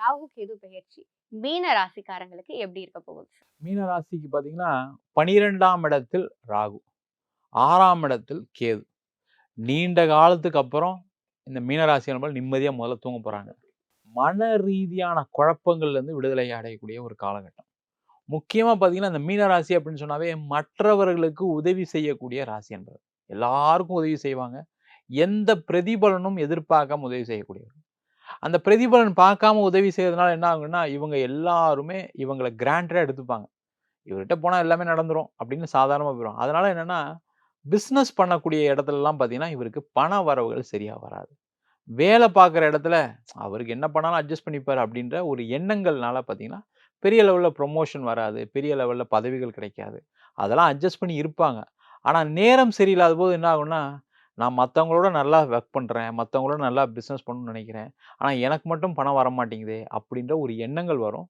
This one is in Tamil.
ராகு கேது பெயர்ச்சி மீன ராசிக்காரங்களுக்கு எப்படி இருக்க போகுது? மீன ராசிக்கு பார்த்தீங்கன்னா பனிரெண்டாம் இடத்தில் ராகு ஆறாம் இடத்தில் கேது. நீண்ட காலத்துக்கு அப்புறம் இந்த மீனராசி நண்பர்கள் நிம்மதியாக முதல்ல தூங்க போகிறாங்க மன ரீதியான குழப்பங்கள்லேருந்து விடுதலை அடையக்கூடிய ஒரு காலகட்டம். முக்கியமாக பார்த்தீங்கன்னா இந்த மீனராசி அப்படின்னு சொன்னாவே மற்றவர்களுக்கு உதவி செய்யக்கூடிய ராசி என்பது. எல்லாருக்கும் உதவி செய்வாங்க. எந்த பிரதிபலனும் எதிர்பார்க்காம உதவி செய்யக்கூடியவர். அந்த பிரதிபலன் பார்க்காம உதவி செய்யறதுனால என்ன ஆகுன்னா இவங்க எல்லாருமே இவங்களை கிராண்டடாக எடுத்துப்பாங்க. இவர்கிட்ட போனால் எல்லாமே நடந்துரும் அப்படின்னு சாதாரணமாக போயிடும் அதனால என்னன்னா பிஸ்னஸ் பண்ணக்கூடிய இடத்துலலாம் பார்த்தீங்கன்னா இவருக்கு பண வரவுகள் சரியாக வராது. வேலை பார்க்குற இடத்துல அவருக்கு என்ன பண்ணாலும் அட்ஜஸ்ட் பண்ணிப்பார் அப்படின்ற ஒரு எண்ணங்கள்னால பார்த்தீங்கன்னா பெரிய லெவலில் ப்ரொமோஷன் வராது பெரிய லெவலில் பதவிகள் கிடைக்காது. அதெல்லாம் அட்ஜஸ்ட் பண்ணி இருப்பாங்க. ஆனால் நேரம் சரியில்லாத போது என்ன ஆகும்னா நான் மற்றவங்களோட நல்லா ஒர்க் பண்ணுறேன் மற்றவங்களோட நல்லா பிஸ்னஸ் பண்ணணும்னு நினைக்கிறேன். ஆனால் எனக்கு மட்டும் பணம் வர மாட்டேங்குதே அப்படின்ற ஒரு எண்ணங்கள் வரும்.